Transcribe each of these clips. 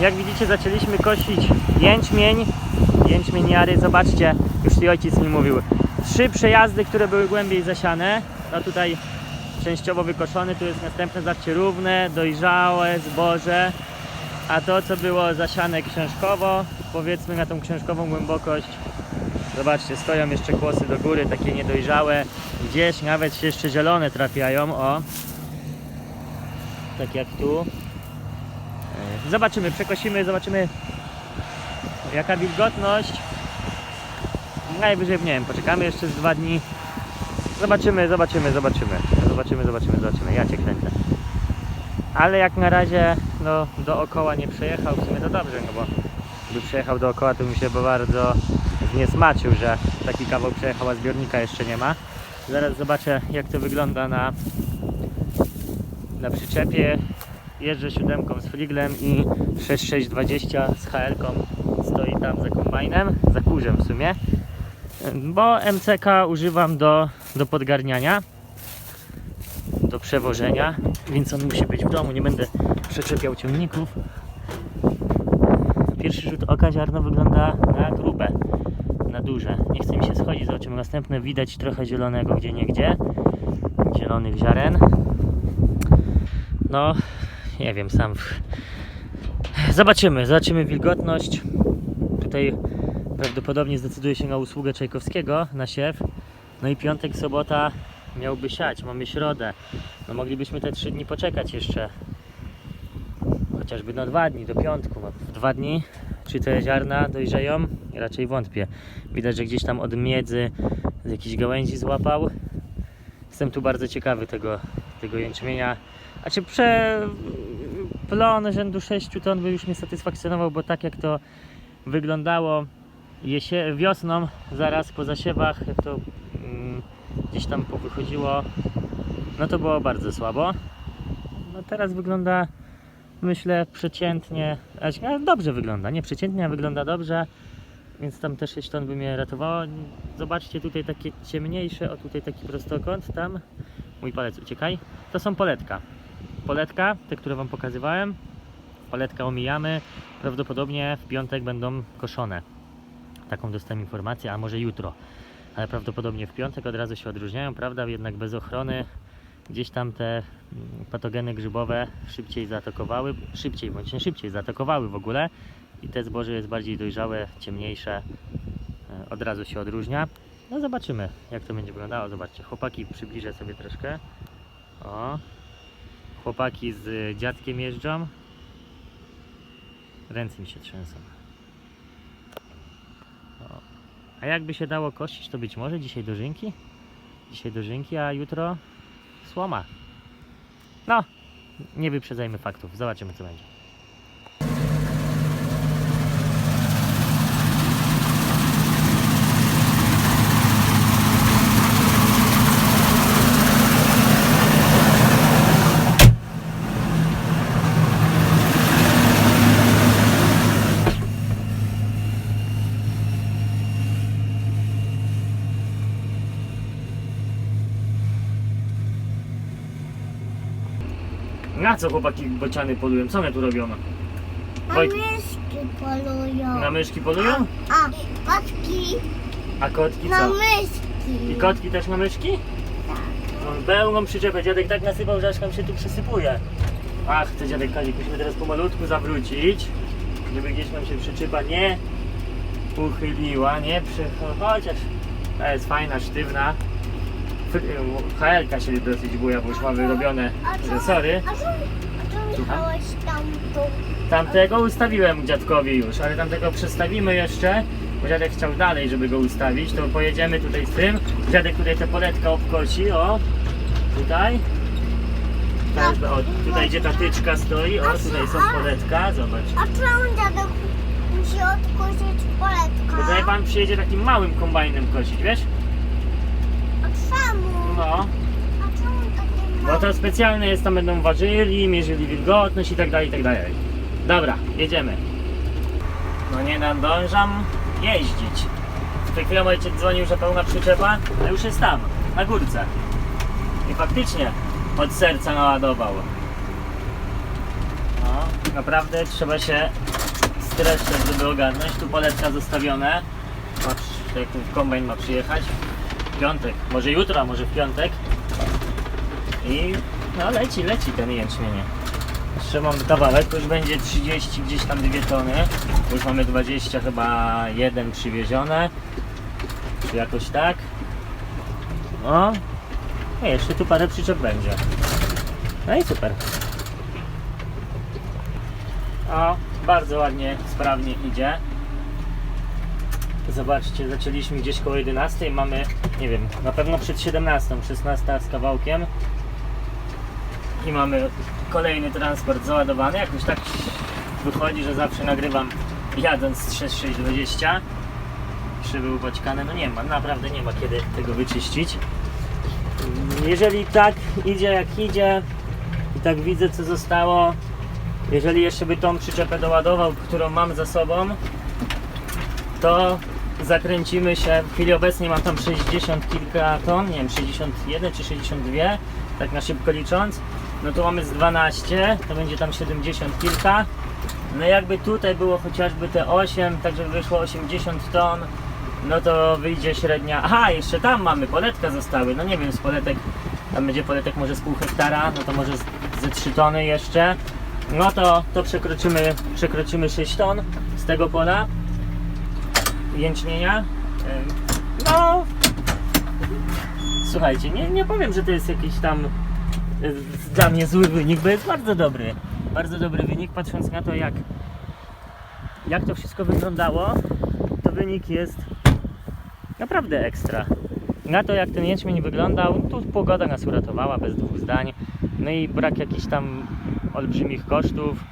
jak widzicie zaczęliśmy kosić jęczmień. Jary, zobaczcie, już tu ojciec mi mówił. Trzy przejazdy, które były głębiej zasiane. No tutaj częściowo wykoszony, tu jest następne, zobaczcie, równe, dojrzałe zboże. A to, co było zasiane książkowo, powiedzmy na tą książkową głębokość, zobaczcie, stoją jeszcze kłosy do góry, takie niedojrzałe. Gdzieś nawet się jeszcze zielone trafiają, o. Tak jak tu. Zobaczymy, przekosimy, zobaczymy jaka wilgotność. Najwyżej, nie wiem, poczekamy jeszcze z dwa dni. Zobaczymy, zobaczymy, zobaczymy. Zobaczymy, zobaczymy, zobaczymy. Ja cię kręcę. Ale jak na razie no, dookoła nie przejechał, w sumie to dobrze, no bo gdyby przejechał dookoła, to mi się bardzo zniesmaczył, że taki kawał przejechał, a zbiornika jeszcze nie ma. Zaraz zobaczę jak to wygląda na, na przyczepie. Jeżdżę siódemką z fliglem i 6620 z HL-ką stoi tam za kombajnem, za kurzem w sumie. Bo MCK używam do, do podgarniania, do przewożenia, więc on musi być w domu, nie będę przeczepiał ciągników. Pierwszy rzut oka ziarno wygląda na grube, na duże. Nie chce mi się schodzić, zobaczymy następne. Widać trochę zielonego gdzie niegdzie, zielonych ziaren. No, nie wiem, sam. w- Zobaczymy, zobaczymy wilgotność. Tutaj prawdopodobnie zdecyduje się na usługę Czajkowskiego na siew. No i piątek, sobota miałby siać, mamy środę. No moglibyśmy te trzy dni poczekać jeszcze. Chociażby na dwa dni, do piątku. No, W dwa dni, czy te ziarna dojrzeją? Raczej wątpię. Widać, że gdzieś tam od miedzy z jakichś gałęzi złapał. Jestem tu bardzo ciekawy tego, tego jęczmienia. A czy prze... plon rzędu 6 ton by już mnie satysfakcjonował, bo tak jak to wyglądało jesie... wiosną, zaraz po zasiewach, to mm, gdzieś tam powychodziło, no to było bardzo słabo. No teraz wygląda, myślę, przeciętnie, no, dobrze wygląda, nie przeciętnie, a wygląda dobrze, więc tam też 6 ton by mnie ratowało. Zobaczcie tutaj takie ciemniejsze, o tutaj taki prostokąt, tam, mój palec uciekaj, to są poletka. Poletka, te, które Wam pokazywałem, poletka omijamy, prawdopodobnie w piątek będą koszone. Taką dostałem informację, a może jutro. Ale prawdopodobnie w piątek od razu się odróżniają, prawda? Jednak bez ochrony gdzieś tam te mm, patogeny grzybowe szybciej zaatakowały, szybciej bądź nie szybciej zaatakowały w ogóle i te zboże jest bardziej dojrzałe, ciemniejsze, e, od razu się odróżnia. No zobaczymy jak to będzie wyglądało, zobaczcie, chłopaki przybliżę sobie troszkę. O, chłopaki z dziadkiem jeżdżą. Ręce mi się trzęsą. O. A jakby się dało kościć, to być może dzisiaj dożynki? Dzisiaj dożynki, a jutro słoma. No, nie wyprzedzajmy faktów. Zobaczymy co będzie. Na co chłopaki bociany polują? Co one tu robią? Na Wojt- myszki polują. Na myszki polują? A, kotki A kotki na co? myszki. I kotki też na myszki? Mam pełną przyczepę. Dziadek tak nasypał, że aż nam się tu przysypuje. Ach, to dziadek Kazik, musimy teraz pomalutku zawrócić, żeby gdzieś nam się przyczepa nie uchyliła, nie przy... chociaż ta jest fajna, sztywna. HL-ka się dosyć buja, bo już ma wyrobione tam tu? Tamtego ustawiłem dziadkowi już, ale tamtego przestawimy jeszcze, bo dziadek chciał dalej, żeby go ustawić, to pojedziemy tutaj z tym. Dziadek tutaj te poletka obkosi, o, tutaj. Tak, o, tutaj gdzie ta tyczka stoi, o, tutaj są poletka, zobacz. A czemu dziadek musi odkurzyć poletka? Tutaj pan przyjedzie takim małym kombajnem kosić, wiesz? No, A czemu takie bo to specjalne jest, tam będą ważyli, mierzyli wilgotność i tak dalej, i tak dalej. Dobra, jedziemy. No nie nadążam jeździć. Przed chwilą ojciec dzwonił, że pełna przyczepa, a już jest tam, na górce. I faktycznie od serca naładował. No, naprawdę trzeba się streszczać, żeby ogarnąć. Tu poletka zostawione. Ma, przy- jak ten kombajn ma przyjechać. Piątek, może jutro, może w piątek. I no leci, leci ten jęczmień. Jeszcze mam kawałek, już będzie 30 gdzieś tam 2 tony. Już mamy 20 chyba jeden przywiezione. Czy jakoś tak. No. No jeszcze tu parę przyczep będzie. No i super. O, bardzo ładnie, sprawnie idzie. Zobaczcie, zaczęliśmy gdzieś koło 11, mamy, nie wiem, na pewno przed 17, 16 z kawałkiem. I mamy kolejny transport załadowany. Jakoś tak wychodzi, że zawsze nagrywam jadąc z 6620. Szyby upaćkane, no nie ma, naprawdę nie ma kiedy tego wyczyścić. Jeżeli tak idzie jak idzie i tak widzę co zostało, jeżeli jeszcze by tą przyczepę doładował, którą mam za sobą, to zakręcimy się. W chwili obecnej mam tam 60 kilka ton, nie wiem, 61 czy 62, tak na szybko licząc. No to mamy z 12, to będzie tam 70 kilka. No jakby tutaj było chociażby te 8, tak żeby wyszło 80 ton, no to wyjdzie średnia. Aha, jeszcze tam mamy, poletka zostały. No nie wiem, z poletek, tam będzie poletek może z pół hektara, no to może ze 3 tony jeszcze. No to, to przekroczymy, przekroczymy 6 ton z tego pola jęczmienia. No, słuchajcie, nie, nie powiem, że to jest jakiś tam y, dla mnie zły wynik, bo jest bardzo dobry. Bardzo dobry wynik, patrząc na to, jak, jak to wszystko wyglądało, to wynik jest naprawdę ekstra. Na to, jak ten jęczmień wyglądał, tu pogoda nas uratowała, bez dwóch zdań. No i brak jakichś tam olbrzymich kosztów.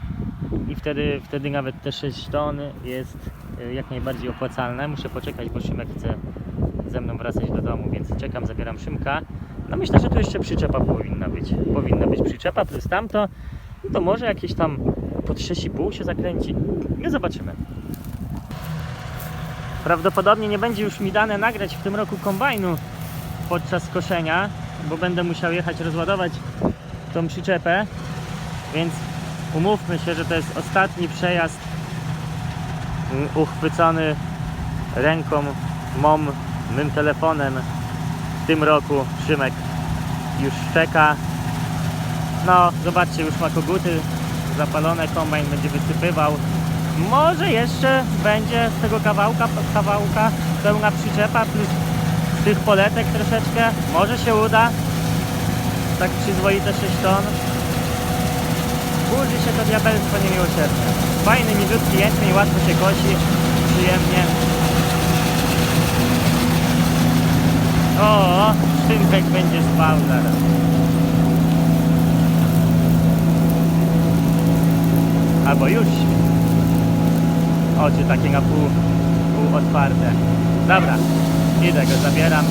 I wtedy, wtedy nawet te 6 ton jest jak najbardziej opłacalne. Muszę poczekać, bo Szymek chce ze mną wracać do domu, więc czekam, zabieram Szymka. No myślę, że tu jeszcze przyczepa powinna być. Powinna być przyczepa plus tamto. No to może jakieś tam pod 6,5 się zakręci. No zobaczymy. Prawdopodobnie nie będzie już mi dane nagrać w tym roku kombajnu podczas koszenia, bo będę musiał jechać rozładować tą przyczepę, więc umówmy się, że to jest ostatni przejazd uchwycony ręką mom, mym telefonem w tym roku. Szymek już czeka. No, zobaczcie, już ma koguty zapalone, kombajn będzie wysypywał. Może jeszcze będzie z tego kawałka, kawałka pełna przyczepa plus tych poletek troszeczkę. Może się uda. Tak przyzwoite 6 ton. Się to diabelstwo niemiłosiernie. Fajny, milutki jęczmień, łatwo się kosi, przyjemnie. O, Szymtek będzie spał zaraz. Albo już. Oczy takie na pół, pół otwarte. Dobra, idę go zabieram.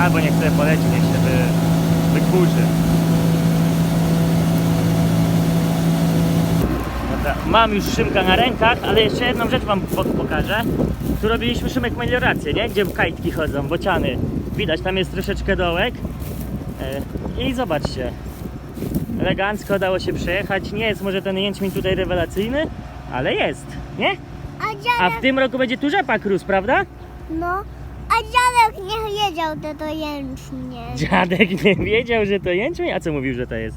Albo niech sobie poleci, niech się wy, wykurzy. Dobra, mam już Szymka na rękach, ale jeszcze jedną rzecz wam po- pokażę. Tu robiliśmy Szymek meliorację, nie? Gdzie kajtki chodzą, bociany. Widać, tam jest troszeczkę dołek. E, I zobaczcie. Elegancko dało się przejechać. Nie jest może ten jęczmień tutaj rewelacyjny, ale jest, nie? A A dziadek, w tym roku będzie tu rzepak rósł, prawda? no, a dziadek nie wiedział, to to jęczmień. Dziadek nie wiedział, że to jęczmień, a co mówił, że to jest?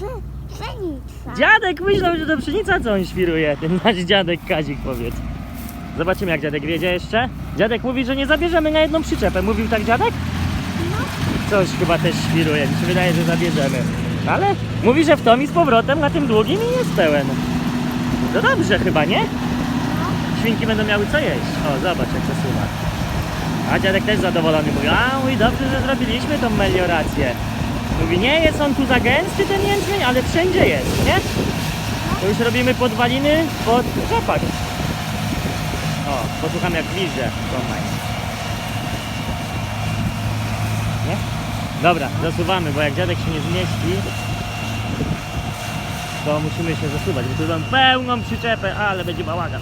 Pszenica. Dziadek myślał, że to pszenica, co on świruje. Ten nasz dziadek Kazik, powiedz. Zobaczymy, jak dziadek wiedzie jeszcze. Dziadek mówi, że nie zabierzemy na jedną przyczepę. Mówił tak dziadek? Coś chyba też świruje. Mi się wydaje, że zabierzemy. Ale mówi, że w tom i z powrotem na tym długim i jest pełen. To dobrze chyba, nie? Świnki będą miały co jeść. O, zobacz jak zasuwa. A dziadek też zadowolony mówi, a mój dobrze, że zrobiliśmy tą meliorację. Mówi, nie jest on tu za gęsty ten jęczmień, ale wszędzie jest, nie? To już robimy podwaliny pod rzepak. O, posłucham jak bliżej kombajn. Nie? Dobra, zasuwamy, bo jak dziadek się nie zmieści, to musimy się zasuwać, bo tu mam pełną przyczepę, ale będzie bałagan.